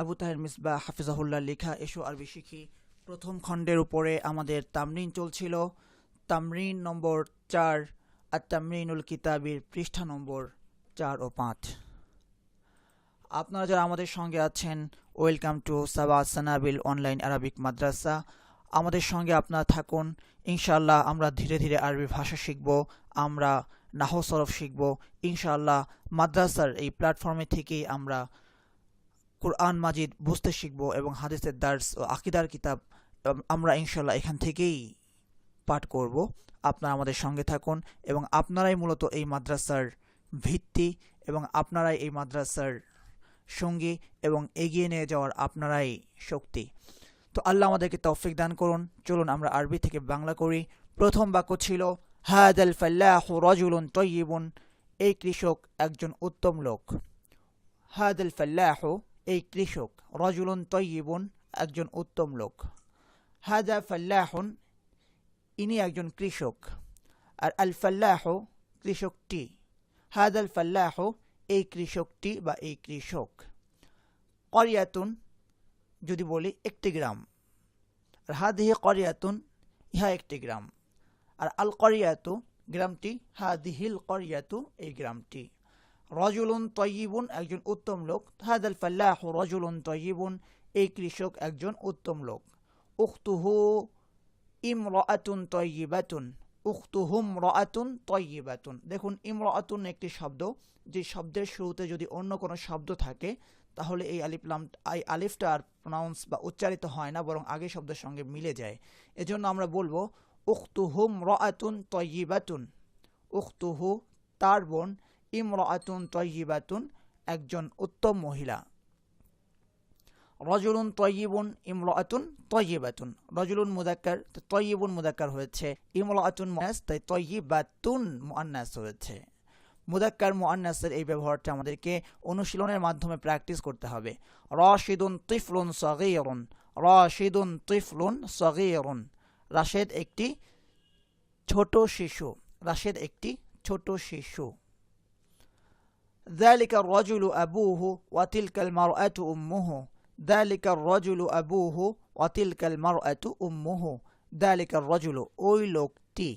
আবু তাহের মিসবা হাফিজাহুল্লাহ লেখা এসো আরবি শিখি প্রথম খণ্ডের উপরে আমাদের তামরিন চলছিল। তামরিন নম্বর চার আর তামরিনুল কিতাবির পৃষ্ঠা নম্বর চার ও পাঁচ। আপনারা যারা আমাদের সঙ্গে আছেন, welcome to Saba Sanabil online Arabic Madrasa. আমাদের সঙ্গে আপনারা থাকুন। ইনশাআল্লাহ আমরা ধীরে ধীরে আরবি ভাষা শিখব, আমরা নাহ সরফ শিখব। ইনশাআল্লাহ মাদ্রাসার এই প্ল্যাটফর্মে থেকেই আমরা কোরআন, মাজিদ বুঝতে শিখব এবং হাদিসের দার্স ও আকিদার কিতাব আমরা ইনশাল্লাহ এখান থেকেই পাঠ করব। আপনারা আমাদের সঙ্গে থাকুন এবং আপনারাই মূলত এই মাদ্রাসার ভিত্তি এবং আপনারাই এই মাদ্রাসার সঙ্গী এবং এগিয়ে নিয়ে যাওয়ার আপনারাই শক্তি। তো আল্লাহ আমাদেরকে তৌফিক দান করুন। চলুন আমরা আরবি থেকে বাংলা করি। প্রথম বাক্য ছিল, হাদাল ফাল্লাহু রাজুলুন তয়্যিবুন এই কৃষক একজন উত্তম লোক। হাদাল ফাল্লাহু এই কৃষক, রজুলুন তয়্যিবুন একজন উত্তম লোক। হাদা ফাল্লাহুন, ইনি একজন কৃষক। আর আল ফাল্লাহ কৃষকটি। হাদাল ফাল্লাহ এই কৃষকটি বা এই কৃষক। করিয়াতুন, যদি বলি, একটি গ্রাম। আর হাদিহি করিয়াতুন, ইহা একটি গ্রাম। আর আল করিয়াতু, গ্রামটি, হাদিহিল করিয়াতু, এই গ্রামটি। রজুলুন তয়িবুন একজন উত্তম লোক। হাদাল ফাল্লাহ রজুলুন তয়িবুন, এই কৃষক একজন উত্তম লোক। উখতুহু ইমরাতুন তয়িবাতুন, উখতুহুম রাতুন তয়িবাতুন। দেখুন, ইমরাতুন একটি শব্দ, যে শব্দের শুরুতে যদি অন্য কোনো শব্দ থাকে, তাহলে এই আলিফলাম এই আলিফটা আর প্রনাউন্স বা উচ্চারিত হয় না, বরং আগে শব্দের সঙ্গে মিলে যায়। এজন্য আমরা বলব, উখতুহুম রাতুন তয়িবাতুন, উখতুহু তার বোন ইমরাতুন তয়িবাতুন, একজন উত্তম মহিলা। রজুলুন তয়িবুন ইমরাতুন তয়িবাতুন। রজুলুন মুদাক্কার, তো মুদাক্কার হয়েছে। ইমরাতুন মুআন্নাস, তাই তয়িবাতুন মুআন্নাস হয়েছে। মুদাক্কার মুআন্নাসের এই ব্যবহারটা আমাদেরকে অনুশীলনের মাধ্যমে প্র্যাকটিস করতে হবে। রাশিদুন তিফলুন সগীরুন। রাশিদুন তিফলুন সগীরুন। রাশেদ একটি ছোট শিশু। রাশেদ একটি ছোট শিশু। ذلك الرجل أبوه وتلك المرأة أمه ذلك الرجل أبوه وتلك المرأة أمه ذلك الرجل ওই লোকটি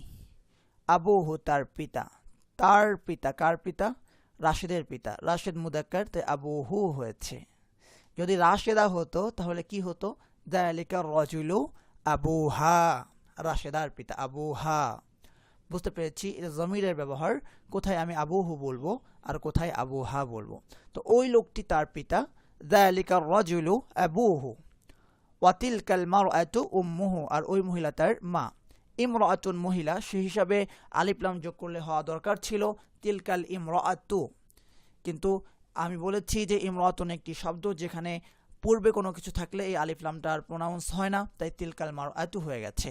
আবুহু তার পিতা তার পিতা কার পিতা রাশেদের পিতা রাশেদ মুদাক্কার তাই আবুহু হয়েছে যদি রাশেদা হতো তাহলে কি হতো দায়ালিকা রজুলু আবুহা রাশেদার পিতা আবুহা বুঝতে পেরেছি, এটা জমিরের ব্যবহার। কোথায় আমি আবুহু বলব আর কোথায় আবুহা বলব। তো ওই লোকটি তার পিতা। দায়ালিকা রজুলু আবুহু। ওয়াতিল কাল মারআতু উম্মুহু আর ওই মহিলা তার মা। ইমরাতুন মহিলা, সে হিসাবে আলিপ্লাম যোগ করলে হওয়া দরকার ছিল তিলকাল ইমরাতু। কিন্তু আমি বলেছি যে ইমরাতুন একটি শব্দ যেখানে পূর্বে কোনো কিছু থাকলে এই আলিফলামটা আর প্রোনাউন্স হয় না, তাই তিলকাল মার মারআতু হয়ে গেছে।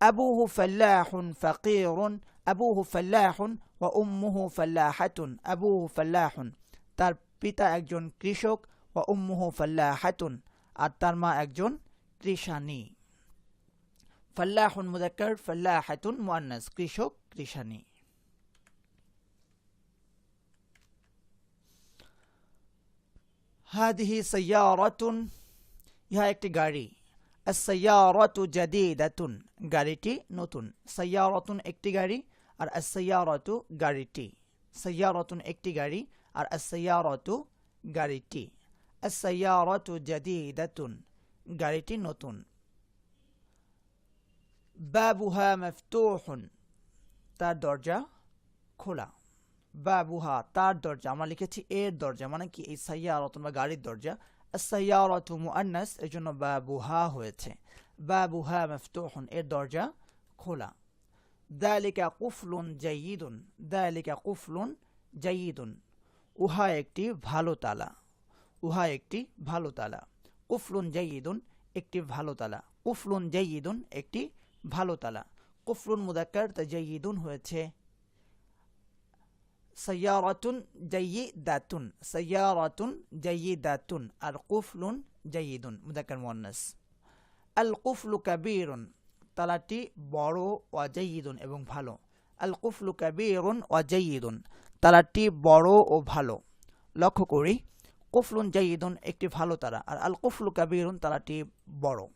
আবুহু ফাল্লাহুন ফাকিরুন আবুহু ফাল্লাহুন ওয়া উম্মুহু ফাল্লাহাতুন আবুহু ফাল্লাহুন তার পিতা একজন কৃষক ওয়া উম্মুহু ফাল্লাহাতুন আর তার মা একজন কৃষানী ফাল্লাহুন মুদাক্কার, ফাল্লাহাতুন মুআন্নাস, কৃষক কৃষানী হাদিহি সাইয়ারাতুন, ইহা একটি গাড়ি। জাদিদাতুন গাড়িটি নতুন। সাইয়ারাতুন একটি গাড়ি আর আসাইয়ারাতু গাড়িটি। সাইয়ারাতুন একটি গাড়ি আর আসাইয়ারাতু গাড়িটি। আসাইয়ারাতু জাদিদাতুন গাড়িটি নতুন। বাবুহা মফতুহুন তার দরজা খোলা। বাবুহা তার দরজা। আমরা লিখেছি এর দরজা। মানে কি? এই সাইয়ারাতুন বা গাড়ির দরজা। সাইয়ারাতু মুআন্নাস এর জন্য বাবুহা হয়েছে। বাবুহা মফতুহুন এর দরজা খোলা। দালিকা কুফলুন জাইয়িদুন দালিকা কুফলুন জাইয়িদুন উহা একটি ভালো তালা। উহা একটি ভালো তালা। কুফলুন জাইয়িদুন একটি ভালো তালা। কুফলুন জাইয়িদুন একটি ভালো তালা। কুফলুন মুদাক্কার তা জাইয়িদুন হয়েছে সাইয়ারাতুন জাইয়িদাতুন সাইয়ারাতুন জাইয়িদাতুন আর কুফলুন জাইয়িদুন মুদাক্কার মুয়ান্নাস আল কুফলু কাবীরুন তালাটি বড় ওয়া জাইয়িদুন এবং ভালো. আল কুফলু কাবীরুন ওয়া জাইয়িদুন তালাটি বড় ও ভালো. লক্ষ্য করি কুফলুন জাইদুন একটি ভালো তারা আর আল কুফলু কাবিরুন তারাটি বড়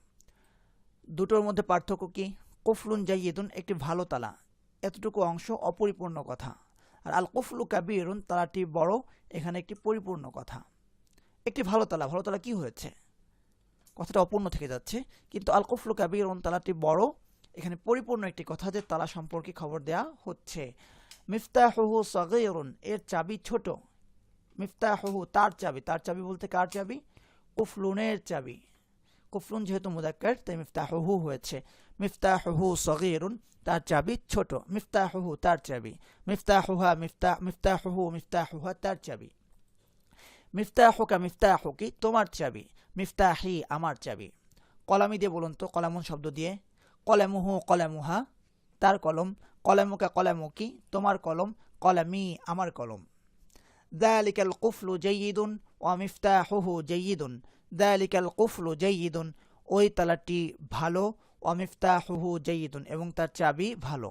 দুটোর মধ্যে পার্থক্য কি? কুফলুন জাইদুন একটি ভালো তালা এতটুকু অংশ অপরিপূর্ণ কথা। আর আল কুফলু কাবিরুন, তালাটি বড়, এখানে একটি পরিপূর্ণ কথা। একটি ভালো তালা ভালো তালা কি হয়েছে? কথাটা অপূর্ণ থেকে যাচ্ছে। কিন্তু আল কুফলু কাবিরুন, তালাটি বড়, এখানে পরিপূর্ণ একটি কথা যে তালা সম্পর্কে খবর দেয়া হচ্ছে। মিফতাহুহু সগীরুন, এর চাবি ছোট। মিফতাহুহু তার চাবি। তার চাবি বলতে কার চাবি? কুফলুনের চাবি। কুফলুন যেহেতু মুদাক্কার, তাই মিফতাহুহু হয়েছে। মিফতাহুহু সগীরুন, তার চাবি ছোট। মিফতাহুহু, তার চাবি। মিফতাহুহা মিফতাহ মিফতাহুহু মিফতাহুহা, তার চাবি। মিফতাহুকা মিফতাহুকি, তোমার চাবি। মিফতাহি, আমার চাবি। কলামি দিয়ে বলুন তো, কলামুন শব্দ দিয়ে। কলামুহু, কলামুহা, তার কলম। কলামুকা, কলামুকি, তোমার কলম। কলামি, আমার কলম। কুফলু জয়িদুন ও মিফতাহুহু জয়িদুন দালিকাল কুফলু জয়িদুন ওই তালাটি ভালো ও মিফতাহুহু জয়িদুন, এবং তার চাবি ভালো।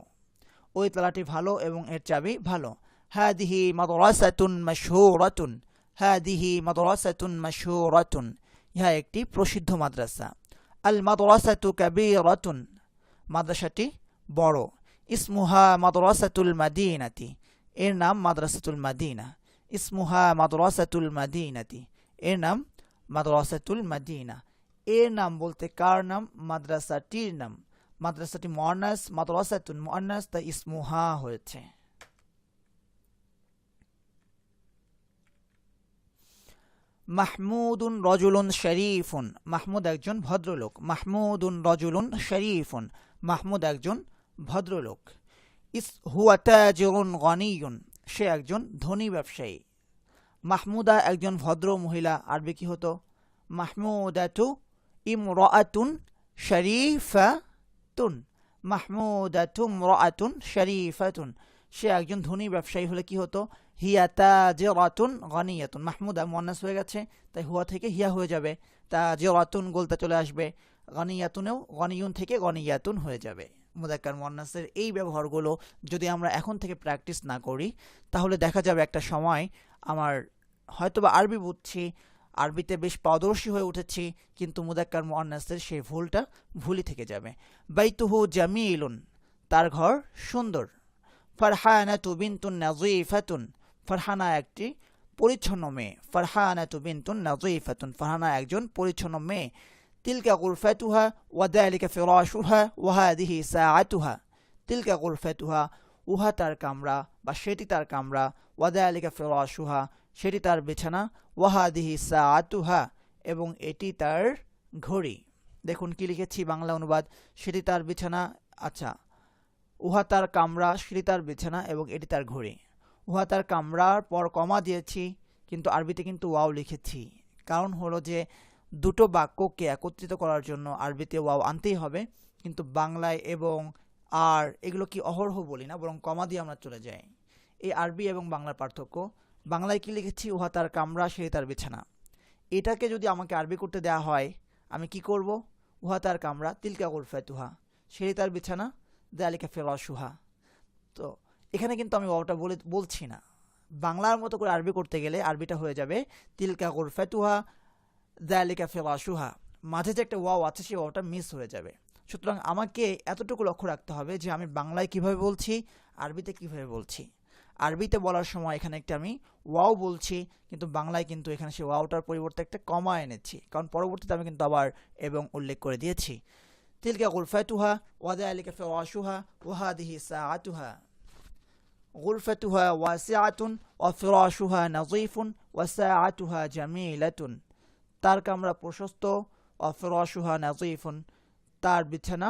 ওই তালাটি ভালো এবং এর চাবি ভালো। হাদিহি মাদ্রাসাতুন মাশহুরাতুন, হাদিহি মাদ্রাসাতুন মাশহুরাতুন, ইহা একটি প্রসিদ্ধ মাদ্রাসা। আল মাদ্রাসাতু কাবীরাতুন, মাদ্রাসাটি বড়। ইসমুহা মাদ্রাসাতুল মাদিনাতি, এর নাম মাদ্রাসাতুল মাদিনা। ইসমুহা মাদ্রাসাতুল মাদিনাতি, এর নাম মাদ্রাসাতুল মাদিনা। এর নাম বলতে কার নাম? মাদ্রাসাটির নাম। মাদ্রাসাটি মর্নাস মাদ্রাসাতুন মর্নাস তা ইসমুহা হয়েছে। মাহমুদুন রজুলুন শরীফুন। মাহমুদ একজন ভদ্রলোক। মাহমুদুন রজুলুন শরীফুন। মাহমুদ একজন ভদ্রলোক। ইস হুয়া গনিয়ুন। সে একজন ধনী ব্যবসায়ী। মাহমুদা একজন ভদ্র মহিলা। আরবি কি হতো? মাহমুদাতু ইমরাতুন শরীফাতুন মাহমুদাতু ইমরাতুন শরীফাতুন সে একজন ধনী ব্যবসায়ী হলে কি হতো? হিয়া তাজিরাতুন গনিয়াতুন। মাহমুদা মুয়ান্নাস হয়ে গেছে, তাই হুয়া থেকে হিয়া হয়ে যাবে। তাজিরাতুন গোলতা চলে আসবে, গনিয়াতুনেও গনিয়ুন থেকে গনিয়াতুন হয়ে যাবে। মুদাক্কার মুয়ান্নাসের এই ব্যবহারগুলো যদি আমরা এখন থেকে প্র্যাকটিস না করি, তাহলে দেখা যাবে একটা সময় আমার হয়তোবা আরবি বুঝছি আরবিতে বেশ পারদর্শী হয়ে উঠেছি, কিন্তু মুদাক্কার মুয়ান্নাসের সেই ভুলটা ভুলই থেকে যাবে। বাইতুহু জামিলুন, তার ঘর সুন্দর। ফারহানা ফারহানাতু বিনতুন নাযীফাতুন, ফারহানা একটি পরিচ্ছন্ন মেয়ে। ফারহানাতু বিনতুন নাযীফাতুন, ফারহানা একজন পরিচ্ছন্ন মেয়ে। তিলকা গুরফাতুহা ওয়াদালিকা ফিরাশুহা ওয়াহাদিহি সাআতুহা। তিলকা গুরফাতুহা উহা তার কামরা বা সেটি তার কামরা ওয়াদালিকা ফিরাশুহা সেটি তার বিছানা ওয়াহাদিহি সাআতুহা এবং এটি তার ঘড়ি। দেখুন কি লিখেছি বাংলা অনুবাদ, সেটি তার বিছানা আচ্ছা উহা তার কামরা, সেটি তার বিছানা এবং এটি তার ঘড়ি। উহা তার কামরার পর কমা দিয়েছি, কিন্তু আরবিতে কিন্তু ওয়াও লিখেছি। কারণ হলো যে দুটো বাক্যকে একত্রিত করার জন্য আরবিতে ওয়াও আনতেই হবে, কিন্তু বাংলায় এবং আর এগুলো কি অহরহ বলি না, বরং কমা দিয়ে আমরা চলে যাই। এই আরবি এবং বাংলার পার্থক্য। বাংলায় কি লিখেছি, উহা তার কামরা, সে তার বিছানা। এটাকে যদি আমাকে আরবি করতে দেওয়া হয়, আমি কি করব? উহা তার কামরা, তিলকা গুরফাতুহা। সে তার বিছানা দেয়ালিকা ফেরাসুহা তো, এখানে কিন্তু আমি ওয়াওটা বলে, বলছি না। বাংলার মতো করে আরবি করতে গেলে আরবিটা হয়ে যাবে, তিলকা গুরফাতুহা দেয়ালিকা ফেরাসুহা মাঝে যে একটা ওয়াও আছে সেই ওয়াওটা মিস হয়ে যাবে। সুতরাং আমাকে এতটুকু লক্ষ্য রাখতে হবে যে আমি বাংলায় কীভাবে বলছি, আরবিতে কীভাবে বলছি। আরবিতে বলার সময় এখানে একটা আমি ওয়াও বলছি, কিন্তু বাংলায় কিন্তু এখানে সে ওয়াওটার পরিবর্তে একটা কমা এনেছি। কারণ পরবর্তীতে আমি কিন্তু আবার এবং উল্লেখ করে দিয়েছি। তিলকা গুলফাতুহা ওয়াদা আলিকা ফেওয়াশুহা ওয়াহাদিহি সাআতুহা। গুলফাতুহা ওয়াসিআতুন ওয়ফিরাশুহা নাজিফুন ওয়াসাআতুহা জামিলাতুন। তার কামরা প্রশস্ত অফরাসুহা নাজিফুন তার বিছানা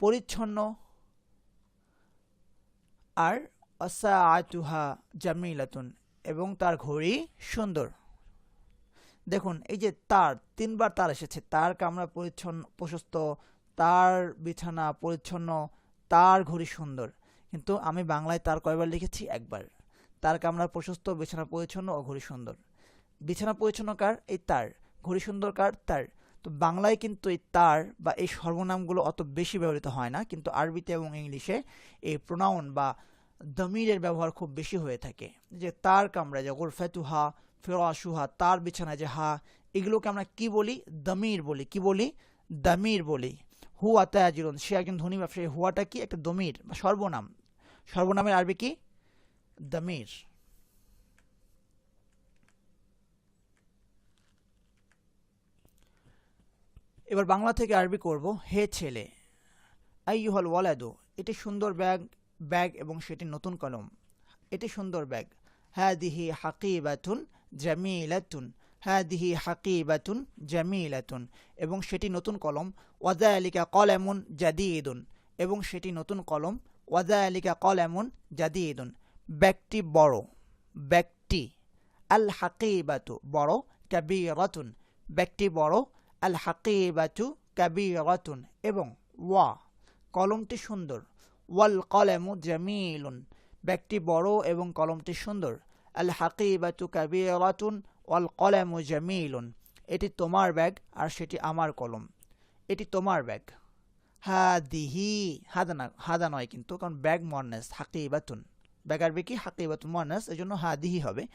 পরিচ্ছন্ন। আর অসাআতুহা জামিলাতুন, এবং তার ঘড়ি সুন্দর। দেখুন, এই যে তার, তিনবার তার এসেছে। তার কামরা পরিচ্ছন্ন, প্রশস্ত, তার বিছানা পরিচ্ছন্ন, তার ঘড়ি সুন্দর। কিন্তু আমি বাংলায় তার কয়বার লিখেছি? একবার। তার কামরা প্রশস্ত, বিছানা পরিচ্ছন্ন ও ঘড়ি সুন্দর। বিছানা পরিচ্ছন্ন কার? এই তার। ঘড়ি সুন্দর কার? তার। তো বাংলায় কিন্তু এই তার বা এই সর্বনামগুলো অত বেশি ব্যবহৃত হয় না, কিন্তু আরবিতে এবং ইংলিশে এই প্রোনাউন বা দমিরের ব্যবহার খুব বেশি হয়ে থাকে। যে তার কামরা যে গুরফাতুহা, ফিরাশুহা, তার বিছানায় যে হা, এগুলোকে আমরা কি বলি? দমির বলি। কি বলি? দামির বলি। হুয়া তাজিরুন, সে একজন ধনী ব্যবসায়ী। হুয়াটা কি? একটা দমির বা সর্বনাম। সর্বনামের আরবি কি? দামির। এবার বাংলা থেকে আরবি করব, হে ছেলে, আইয়ুহাল ওয়ালাদু, এটি সুন্দর ব্যাগ ব্যাগ এবং সেটি নতুন কলম। এটি সুন্দর ব্যাগ। হ্যাঁ দিহি হাদিহি হাকিবাতুন জামিলাতুন। হাদিহি হাকিবাতুন জামিলাতুন। এবং সেটি নতুন কলম। ওয়াজা আলিকা কলামুন জাদিদুন। এবং সেটি নতুন কলম। ওয়াজা আলিকা কলামুন জাদিদুন। ব্যাগটি বড়। ব্যাগটি আল হাকিবাতু বড়, কাবিরাতুন। ব্যাগটি বড় আল হাকিবাতু কাবিরাতুন। এবং ওয়া, কলমটি সুন্দর। ওয়াল কলামু জামিলুন। ব্যাগটি বড় এবং কলমটি সুন্দর। আল হাকিবাতু কাবিরাতুন ওয়াল কলামু জামিলুন। এটি তোমার ব্যাগ আর সেটি আমার কলম। এটি তোমার ব্যাগ। হাদিহি। হাদা না, হাদা নয় কিন্তু, কারণ ব্যাগ মর্নেস হাকিবাতুন। ব্যাগ আরবি কি? হাকিবাতুন মর্নেস এই জন্য হা দিহি হবে।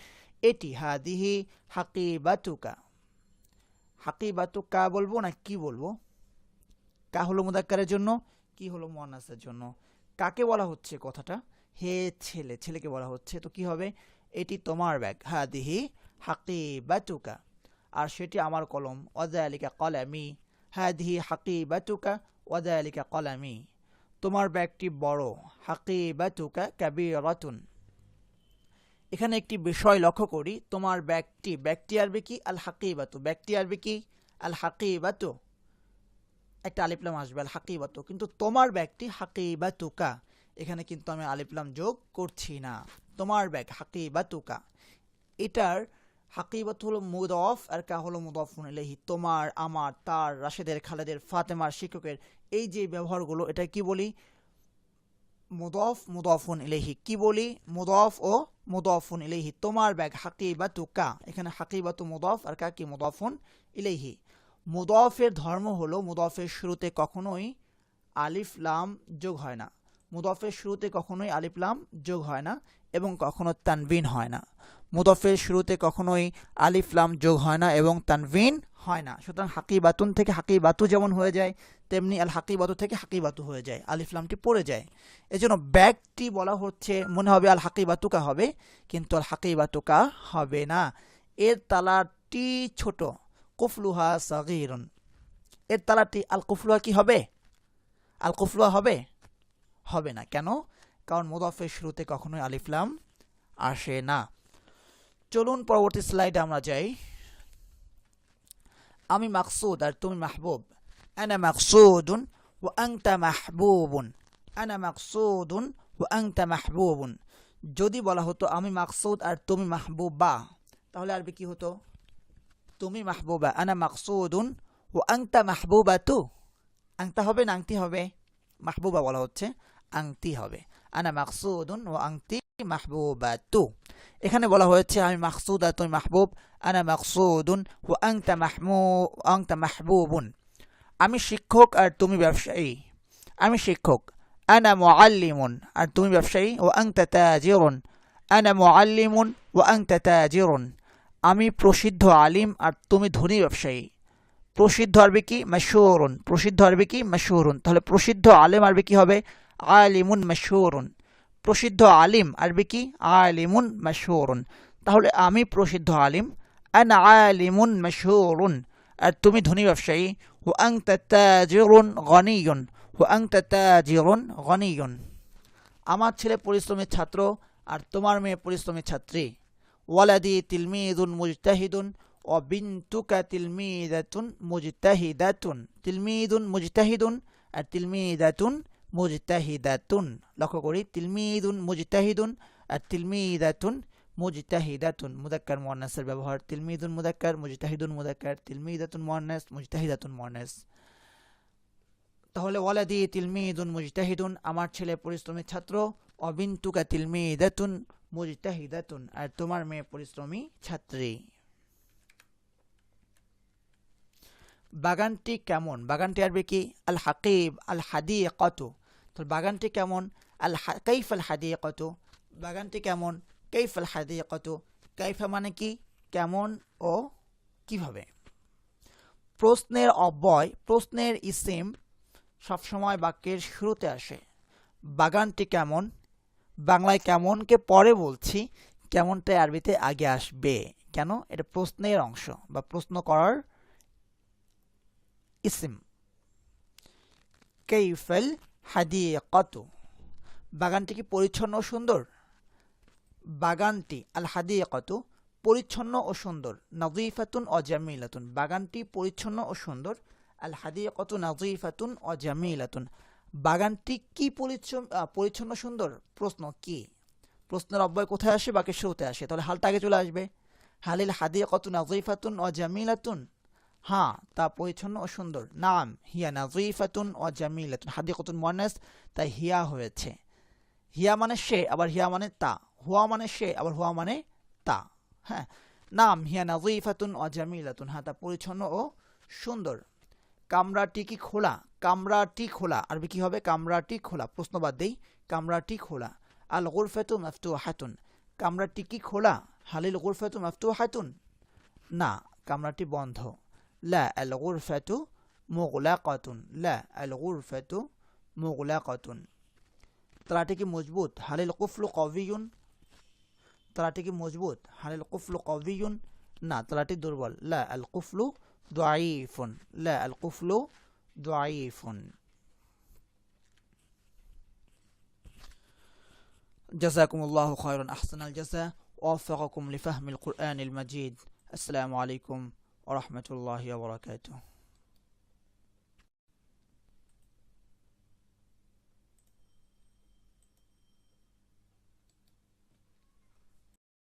এটি হাদিহি হাকিবাতুকা। হাকিবাতুকা বলব না কি বলব? কা হলো মুদাক্কারের জন্য, কি হলো মনাসের জন্য? কাকে বলা হচ্ছে কথাটা? হে ছেলে, ছেলেকে বলা হচ্ছে। তো কি হবে? এটি তোমার ব্যাগ। হা দিহি হাকি হাকিবাতুকা। আর সেটি আমার কলম। ওয়াদালিকা কলামি। হাদিহি হাকিবাতুকা। ওয়াদালিকা কলামি। তোমার ব্যাগটি বড়। হাকিবাতুকা কাবিরাতুন। এখানে একটি বিষয় লক্ষ্য করি। তোমার ব্যাগটি ব্যাগটি আরবে কি? আল হাকিবাতু। ব্যাগটি আরবে কি? আল হাকিবাতু। একটা আলিফলাম আসবে, আল হাকিবাতু। কিন্তু তোমার ব্যাগটি হাকিবাতুকা। এখানে কিন্তু আমি আলিফলাম যোগ করছি না। তোমার ব্যাগ হাকিবাতুকা। এটার হাকিবাত হলো মুদফ, আর কা হলো মুদফুন ইলাইহি। তোমার, আমার, তার, রাশেদের, খালেদের, ফাতেমার, শিক্ষকের, এই যে ব্যবহারগুলো, এটা কি বলি? মুদফ, মুদফুন ইলাইহি। কি বলি? মুদফ ও মুদফুন ইলাইহি। তোমার ব্যাগ হাকিবাতু কা এখানে হাকিবাতু মুদফ, আর কা কি? মুদফুন ইলাইহি। মুদফের ধর্ম হলো, মুদফের শুরুতে কখনোই আলিফ, লাম যোগ হয় না। মুদফের শুরুতে কখনোই আলিফ, লাম যোগ হয় না এবং কখনো তানবিন হয় না। মুদফের শুরুতে কখনোই আলিফ, লাম যোগ হয় না এবং তানবিন হয় না। সুতরাং হাকিবাতুন থেকে হাকিবাতু যেমন হয়ে যায়, তেমনি আল হাকিবাতু থেকে হাকিবাতু হয়ে যায়, আলিফ, লামটি পড়ে যায়। এজন্য ব্যাগটি বলা হচ্ছে, মনে হবে আল হাকিবাতুকা হবে, কিন্তু আল হাকিবাতুকা হবে না। এর তালাটি ছোট। কুফলুহা সাগিরুন। এর তালাটি আল কুফলুহা কি হবে? আল কুফলুহা হবে? হবে না। কেন? কারণ মুদফের শুরুতে কখনোই আলিফলাম আসে না। চলুন পরবর্তী স্লাইডে আমরা যাই। আমি মাকসুদ আর তুমি মাহবুব। আনা মাকসুদুন ও আংতা মাহবুবুন। আনা মাকসুদুন ও আংতা মাহবুবুন। যদি বলা হতো আমি মাকসুদ আর তুমি মাহবুবা, তাহলে আরবি কি হতো? তুমি মাহবুবা আনা মাকসুদুন ও আংতা মাহবুবা তু আংতা হবে না আংটি হবে মাহবুবা বলা হচ্ছে আংটি হবে আনা মাকসুদুন ও আংটি মাহবুবা তু এখানে বলা হয়েছে আমি মাকসুদ আর তুমি মাহবুব আনা মাকসুদুন ও আংতা মাহমু আংতা মাহবুবুন আমি শিক্ষক আর তুমি ব্যবসায়ী আমি শিক্ষক আনা মুআল্লিমুন আর তুমি ব্যবসায়ী ও আংতা তাজিরুন আনা মুআল্লিমুন ও আংতা তাজিরুন আমি প্রসিদ্ধ আলিম আর তুমি ধনী ব্যবসায়ী। প্রসিদ্ধ আরবি কি? মাশহুরুন। প্রসিদ্ধ আরবি কি? মাশহুরুন। তাহলে প্রসিদ্ধ আলেম আরবি কি হবে? আলিমুন মাশহুরুন। প্রসিদ্ধ আলিম আরবি কি? আলিমুন মাশহুরুন। তাহলে আমি প্রসিদ্ধ আলিম, আনা আলিমুন মাশহুরুন। আর তুমি ধনী ব্যবসায়ী ও আংতা তাজিরুন গনিয়ুন। ও আংতা তাজিরুন গনিয়ুন। আমার ছেলে পরিশ্রমী ছাত্র আর তোমার মেয়ে পরিশ্রমী ছাত্রী। ওয়ালাদি তিলমিদুন মুজতাহিদুন ও বিন্তুকা তিলমিদাতুন মুজতাহিদাতুন। তিলমিদুন মুজতাহিদুন আর তিলমিদাতুন মুজতাহিদাতুন। লক্ষ্য করি তিলমিদুন মুজতাহিদুন আর তিলমিদাতুন মুজতাহিদাতুন। মুদাক্কার, মুয়ান্নাসের ব্যবহার। তিলমিদুন মুদাক্কার, মুজতাহিদুন মুদাক্কার। তিলমিদাতুন মুয়ান্নাস, মুজতাহিদাতুন মুয়ান্নাস। তাহলে ওয়ালাদি তিলমিদুন মুজতাহিদুন আমার ছেলে পরিশ্রমী ছাত্র অবিন্তুকা তিলমিদাতুন মুজতাহিদাতুন, আর তোমার মেয়ে পরিশ্রমী ছাত্রী। বাগানটি কেমন? বাগানটি আরবি কি? আল হাকিব আল হাদি কত তো বাগানটি কেমন? আল কাইফ আল হাদি কত বাগানটি কেমন? কাইফ আল হাদি কত কাইফা মানে কি? কেমন ও কীভাবে? প্রশ্নের অব্যয়, প্রশ্নের ইসিম সবসময় বাক্যের শুরুতে আসে। বাগানটি কেমন? বাংলায় কেমনকে পরে বলছি, কেমনটা আরবিতে আগে আসবে, কেন? এটা প্রশ্নের অংশ বা প্রশ্ন করার ইসিম। কেইফেল হাদিকত বাগানটি কি পরিচ্ছন্ন ও সুন্দর? বাগানটি আল হাদিকত পরিচ্ছন্ন ও সুন্দর, নজিফাতুন ও জামিলাতুন। বাগানটি পরিচ্ছন্ন ও সুন্দর, আল হাদিকত নজিফাতুন ও জামিলাতুন। বাগানটি কি পরিচ্ছন্ন পরিচ্ছন্ন সুন্দর? প্রশ্ন কি? প্রশ্নের অব্যয় কোথায় আসে? বাকি শুরুতে আসে। তাহলে হালটা আগে চলে আসবে। হালিল হাদিকত নজিফাতুন ও জামিলাতুন? হ্যাঁ তা পরিচ্ছন্ন ও সুন্দর। নাম, হিয়া নাজিফাতুন ও জামিলাতুন। হাদিকতুন মনাস তাই হিয়া হয়েছে। হিয়া মানে সে, আবার হিয়া মানে তা। হুয়া মানে সে, আবার হুয়া মানে তা। হ্যাঁ নাম, হিয়া নাজিফাতুন ও জামিলাতুন। হ্যাঁ তা পরিচ্ছন্ন ও সুন্দর। কামরাটি কি খোলা? কামরাটি খোলা। আরবি কি হবে? কামরাটি খোলা। প্রশ্নবাদ দেই। কামরাটি খোলা। আল গুরফাতু মাফতু হাতুন কামরাটি কি খোলা? হালিল গুরফাতু মাফতু হাতুন না, কামরাটি বন্ধ। লা আল গুরফাতু মুগলাকাতুন। লা আল গুরফাতু মুগলাকাতুন। তালাটি কি মজবুত? হালিল কুফলু কবিয়ুন তালাটি কি মজবুত? হালিল কুফলু কবিয়ুন না, তালাটি দুর্বল। লা আল কুফলু ضعيف. لا القفل ضعيف. جزاكم الله خيرا. أحسن الجزاء. ووفقكم لفهم القرآن المجيد. السلام عليكم ورحمة الله وبركاته.